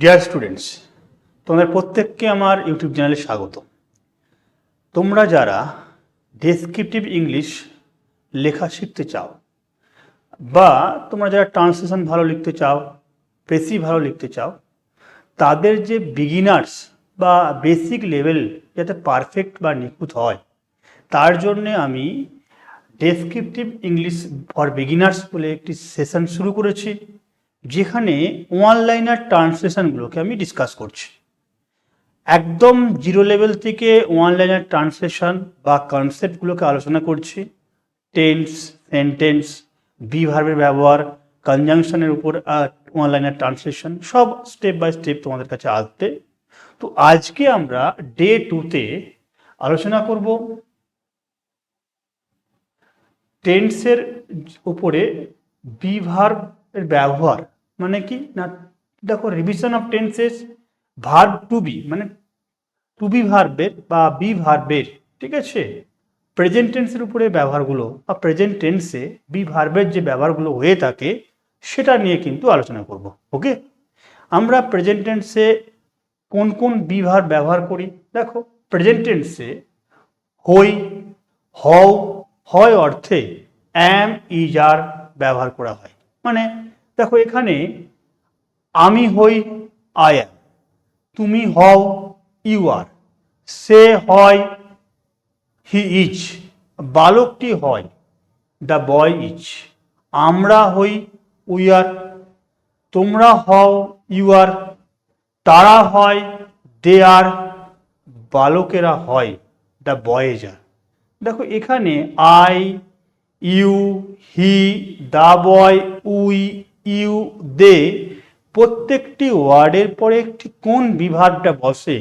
Dear students তোমাদের প্রত্যেককে আমার ইউটিউব চ্যানেলে স্বাগত। তোমরা যারা ডেসক্রিপটিভ ইংলিশ লেখা শিখতে চাও, বা তোমরা যারা ট্রান্সলেশন ভালো লিখতে চাও প্রেসি ভালো লিখতে চাও, তাদের যে বিগিনার্স বা বেসিক লেভেল যাতে পারফেক্ট বা নিখুঁত হয়, তার জন্যে আমি ডেসক্রিপটিভ ইংলিশ ফর বিগিনার্স বলে একটি সেশন শুরু করেছি। যেখানে ওয়ান লাইনার ট্রান্সলেশনগুলোকে আমি ডিসকাস করছি। একদম জিরো লেভেল থেকে ওয়ান লাইনার ট্রান্সলেশন বা কনসেপ্টগুলোকে আলোচনা করছি। টেন্স সেন্টেন্স বি ভার্বের ব্যবহার কনজাংশনের উপর ওয়ান লাইনার ট্রান্সলেশন সব স্টেপ বাই স্টেপ তোমাদের কাছে আসবে। তো আজকে আমরা ডে টুতে আলোচনা করব টেন্সের উপরে বি ভার্বের ব্যবহার। মানে কি? না, দেখো revision of tenses verb to be মানে টু বি ভার্বের বা বি ভার্বের ঠিক আছে? প্রেজেন্ট টেন্সের উপরে ব্যবহারগুলো বা প্রেজেন্ট টেন্সে বি ভার্বের যে ব্যবহারগুলো হয়ে থাকে, সেটা নিয়ে কিন্তু আলোচনা করব ওকে আমরা প্রেজেন্ট টেন্সে কোন কোন বি ভার্ব ব্যবহার করি? দেখো প্রেজেন্ট টেন্সে হই, হও, হয় অর্থে অ্যাম ইজ আর ব্যবহার করা হয়। মানে দেখো এখানে আমি হই আই অ্যাম তুমি হও ইউ আর সে হয় হি ইজ বালকটি হয় দ্য বয় ইজ আমরা হই উই আর তোমরা হও ইউ আর তারা হয় দে আর বালকেরা হয় দ্য বয়েজ আর দেখো এখানে I you, he, the boy, we, you, they প্রত্যেকটি ওয়ার্ডের পরে একটি কোন বিভাগটা বসে?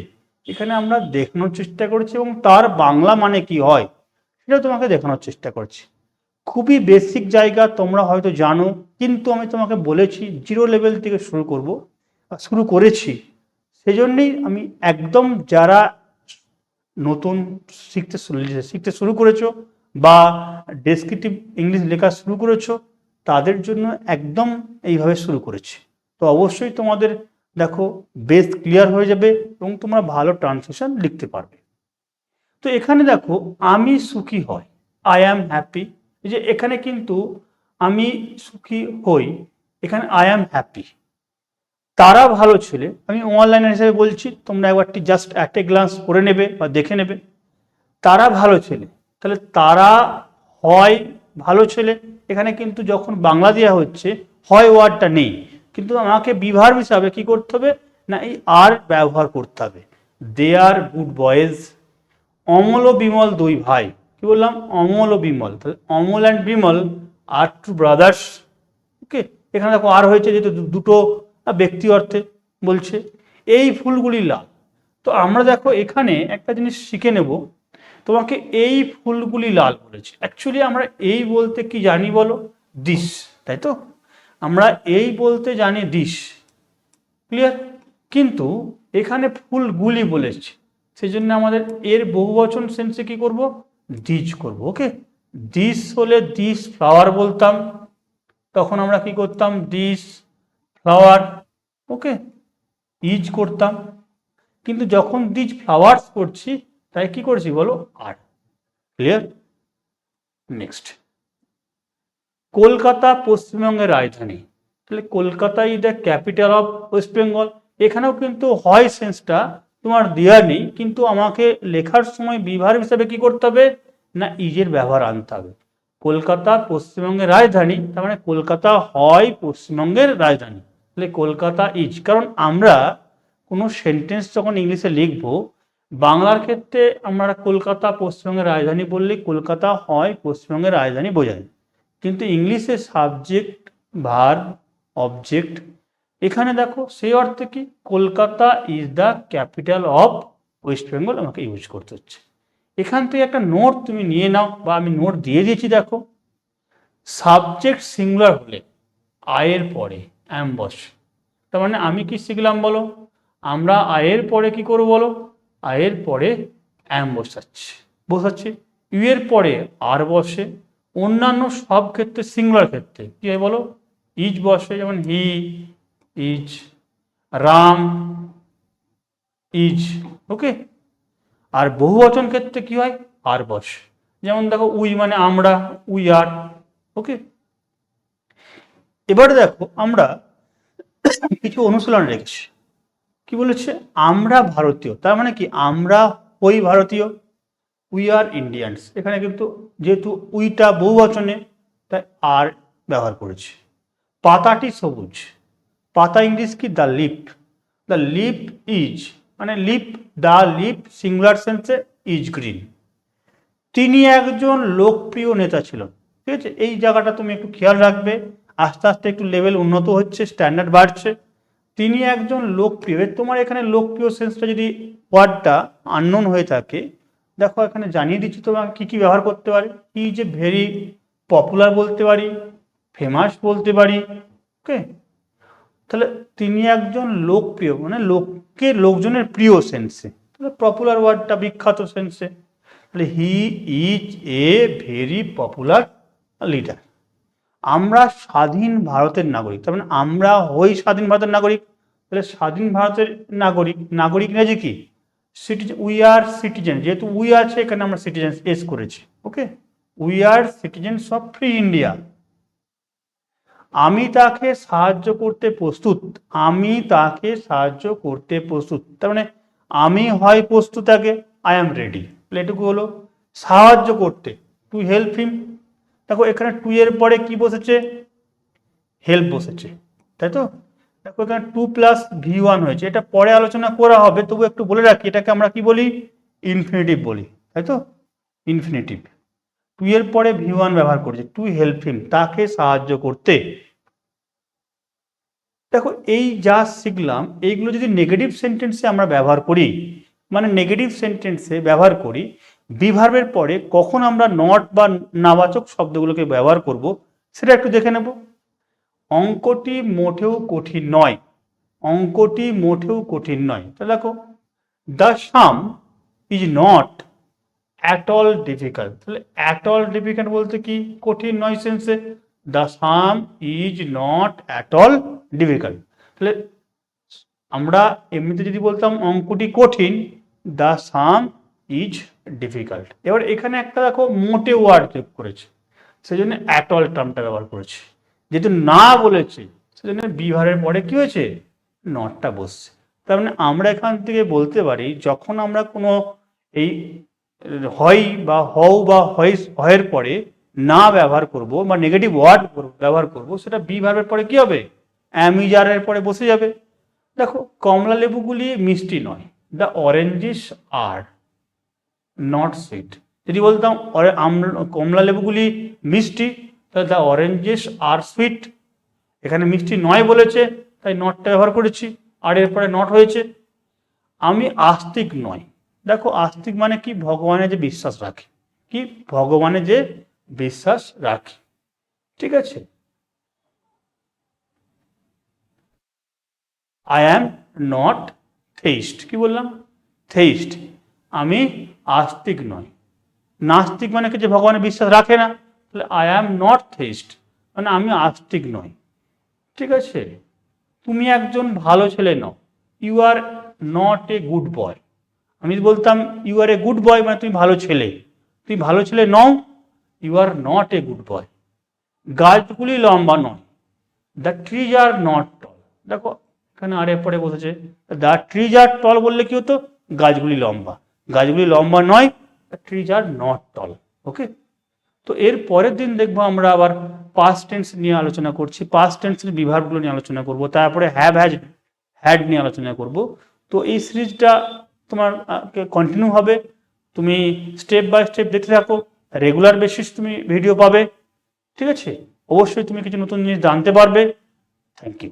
এখানে আমরা দেখানোর চেষ্টা করছি এবং তার বাংলা মানে কি হয় সেটা তোমাকে দেখানোর চেষ্টা করছি। খুবই বেসিক জায়গা, তোমরা হয়তো জানো, কিন্তু আমি তোমাকে বলেছি জিরো লেভেল থেকে শুরু করব শুরু করেছি। সেজন্যই আমি একদম যারা নতুন শিখতে শিখতে শুরু করেছ বা ডেসক্রিপটিভ ইংলিশ লেখা শুরু করেছ, তাদের জন্য একদম এইভাবে শুরু করেছি। তো অবশ্যই তোমাদের দেখো বেস ক্লিয়ার হয়ে যাবে এবং তোমরা ভালো ট্রান্সলেশন লিখতে পারবে। তো এখানে দেখো, আমি সুখী হয় আই অ্যাম হ্যাপি এই যে এখানে কিন্তু আমি সুখী হই, এখানে আই অ্যাম হ্যাপি তারা ভালো ছেলে, আমি অনলাইন হিসেবে বলছি, তোমরা একবারটি জাস্ট একটা গ্লান্স করে নেবে বা দেখে নেবে। তারা ভালো ছেলে তাহলে তারা হয় ভালো ছেলে। এখানে কিন্তু যখন বাংলা দেওয়া হচ্ছে, হয় ওয়ার্ডটা নেই। কিন্তু আমাকে বিভার হিসাবে কি করতে হবে? না, এই আর ব্যবহার করতে হবে। They are good boys. Amal ও বিমল দুই ভাই। কি বললাম? অমল ও বিমল। তাহলে Amal and Bimal are two brothers okay এখানে দেখো আর হয়েছে যেহেতু দুটো ব্যক্তি অর্থে বলছে। এই ফুলগুলি লাল। তো আমরা দেখো এখানে একটা জিনিস শিখে নেব। তোমাকে এই ফুলগুলি লাল বলেছে। অ্যাকচুয়ালি আমরা এই বলতে কি জানি বলো? দিস তাই তো? আমরা এই বলতে জানি দিস ক্লিয়ার কিন্তু এখানে ফুলগুলি বলেছে। সেই জন্য আমাদের এর বহুবচন সেন্সে কি করব? দিজ করব ওকে দিস হলে দিস ফ্লাওয়ার বলতাম। তখন আমরা কি করতাম? দিস ফ্লাওয়ার ওকে ইজ করতাম। কিন্তু যখন দিজ ফ্লাওয়ার্স করছি তাই কি করছি বলো? আর ক্লিয়ার নেক্সট কলকাতা পশ্চিমবঙ্গের রাজধানী। তাহলে Kolkata is the capital of West Bengal এখানেও কিন্তু হয় সেন্সটা তোমার দেওয়া নেই, কিন্তু আমাকে লেখার সময় বিভার হিসাবে কি করতে হবে? না ইজের ব্যবহার আনতে হবে। কলকাতা পশ্চিমবঙ্গের রাজধানী, তার মানে কলকাতা হয় পশ্চিমবঙ্গের রাজধানী। তাহলে কলকাতা ইজ কারণ আমরা কোনো সেন্টেন্স যখন ইংলিশে লিখব বাংলার ক্ষেত্রে আমরা কলকাতা, পশ্চিমবঙ্গের রাজধানী বললে কলকাতা হয়, পশ্চিমবঙ্গের রাজধানী বোঝায়। কিন্তু ইংলিশে সাবজেক্ট ভার অবজেক্ট এখানে দেখো সেই অর্থে কি? Kolkata is the capital of West Bengal আমাকে ইউজ করতে হচ্ছে। এখান থেকে একটা নোট তুমি নিয়ে নাও বা আমি নোট দিয়ে দিয়েছি দেখো। সাবজেক্ট সিঙ্গুলার হলে, আয়ের পরে অ্যাম বস তার মানে আমি কি শিখলাম বলো? আমরা আয়ের পরে কি করব বলো? আয়ের পরে অ্যাম বসাচ্ছি। বসাচ্ছি। ইউ এর পরে আর বসে, অন্যান্য সব ক্ষেত্রে সিঙ্গুলার ক্ষেত্রে। কি হয় বলো? ইজ বসে, যেমন he, is, Ram, is okay আর বহু বচন ক্ষেত্রে কি হয়? আর বস। যেমন দেখো, উই মানে আমরা, উই আর ওকে এবারে দেখো, আমরা কিছু অনুশীলন রেখেছি। কি বলেছে? আমরা ভারতীয়। তার মানে কি? আমরা হই ভারতীয়। উই আর ইন্ডিয়ানস এখানে কিন্তু যেহেতু উইটা বহু বচনে তাই আর ব্যবহার করেছি। পাতাটি সবুজ। পাতা ইংলিশ কি? The leaf the leaf is মানে লিপ দ্য লিপ সিঙ্গুলার সেন্সে ইজ গ্রিন তিনি একজন লোকপ্রিয় নেতা ছিলেন। ঠিক আছে? এই জায়গাটা তুমি একটু খেয়াল রাখবে। আস্তে আস্তে একটু লেভেল উন্নত হচ্ছে স্ট্যান্ডার্ড বাড়ছে। তিনি একজন লোকপ্রিয়। তোমার এখানে লোকপ্রিয় সেন্সটা যদি ওয়ার্ডটা আননোন হয়ে থাকে, দেখো এখানে জানিয়ে দিচ্ছি তোমাকে কী কী ব্যবহার করতে পারি। কি যে ভেরি পপুলার বলতে পারি ফেমাস বলতে পারি ওকে তাহলে তিনি একজন লোকপ্রিয় মানে লোককে, লোকজনের প্রিয় সেন্সে তাহলে পপুলার ওয়ার্ডটা বিখ্যাত সেন্সে তাহলে he is a very popular leader আমরা স্বাধীন ভারতের নাগরিক, তার মানে আমরা হই স্বাধীন ভারতের নাগরিক। তাহলে স্বাধীন ভারতের নাগরিক নাগরিক ইংরেজি কি? সিটিজেন উই আর সিটিজেন যেহেতু উই আছে, এখানে আমরা সিটিজেন এস করেছি okay we are citizens of free India আমি তাকে সাহায্য করতে প্রস্তুত, আমি তাকে সাহায্য করতে প্রস্তুত। তার মানে আমি হয় প্রস্তুত আগে আই এম রেডি এটুকু হলো, সাহায্য করতে টু হেল্প হিম দেখো, এখানে টু এর পরে কি বসেছে? হেল্প বসেছে, তাই তো? দেখো টু প্লাস ভি ওয়ান হয়েছে। এটা পরে আলোচনা করা হবে, তবু একটু বলে রাখি, এটাকে আমরা কি বলি? ইনফিনিটিভ বলি, তাই তো? ইনফিনিটিভ টু এর পরে ভি ওয়ান ব্যবহার করেছে টু হেল্প হিম তাকে সাহায্য করতে। দেখো, এই যা শিখলাম, এইগুলো যদি নেগেটিভ সেন্টেন্সে আমরা ব্যবহার করি মানে নেগেটিভ সেন্টেন্সে ব্যবহার করি বিভার্বের পরে কখন আমরা নট বা নাবাচক শব্দগুলোকে ব্যবহার করব, সেটা একটু দেখে নেব। অঙ্কটি মোটেও কঠিন নয়। অঙ্কটি মোটেও কঠিন নয়। তাহলে দেখো the sum is not at all difficult তাহলে অ্যাট অল ডিফিকাল্ট বলতে কি? কঠিন নয় সেন্সে the sum is not at all difficult তাহলে আমরা এমনিতে যদি বলতাম অঙ্কটি কঠিন দ্য সাম ইজ ডিফিকাল্ট এবার এখানে একটা দেখো, মোটে ওয়ার্ড যোগ করেছে। সেই জন্য অ্যাট অল টার্মটা ব্যবহার করেছে। যেহেতু না বলেছে, সেজন্য বিহারের পরে কি হয়েছে? নটটা বসছে। তার মানে আমরা এখান থেকে বলতে পারি, যখন আমরা কোনো এই হয় বা হও বা হয় হয়ের পরে না ব্যবহার করব বা নেগেটিভ ওয়ার্ড ব্যবহার করব, সেটা বি পরে কি হবে? অ্যামিজারের পরে বসে যাবে। দেখো, কমলা লেবুগুলি মিষ্টি নয়। The oranges are not sweet যদি বলতাম কমলা লেবুগুলি মিষ্টি তাহলে দ্য অরেঞ্জেস আর সুইট এখানে মিষ্টি নয় বলেছে, তাই নটটা ব্যবহার করেছি। আর এর পরে নট হয়েছে। আমি আস্তিক নয় দেখো, আস্তিক মানে কি? ভগবানে যে বিশ্বাস রাখে। কি? ভগবানে যে বিশ্বাস রাখে। ঠিক আছে? আই অ্যাম নট থেইস্ট কি বললাম? থেইস্ট আমি আস্তিক নয় নাস্তিক মানে কি? যে ভগবানের বিশ্বাস রাখে না। তাহলে আই অ্যাম নট থেইস্ট মানে আমি আস্তিক নই। ঠিক আছে? তুমি একজন ভালো ছেলে নও। You are not a good boy আমি বলতাম ইউ আর এ গুড বয় মানে তুমি ভালো ছেলে। তুমি ভালো ছেলে নও you are not a good boy গাছগুলি লম্বা নয়। The trees are not tall দেখো, এখানে আরে পরে বসেছে দ্য ট্রিজ আর টল বললে কি হতো? গাছগুলি লম্বা। গাছগুলি লম্বা নয় the trees are not tall okay তো এর পরের দিন দেখব আমরা আবার পাস্ট টেন্স নিয়ে আলোচনা করছি। পাস্ট টেন্সের বিভাগগুলো নিয়ে আলোচনা করব, তারপরে হ্যাভ হ্যাজ হ্যাড নিয়ে আলোচনা করব। তো এই সিরিজটা তোমার কন্টিনিউ হবে। তুমি স্টেপ বাই স্টেপ দেখতে থাকো রেগুলার বেসিস তুমি ভিডিও পাবে, ঠিক আছে? অবশ্যই তুমি কিছু নতুন জিনিস জানতে পারবে। Thank you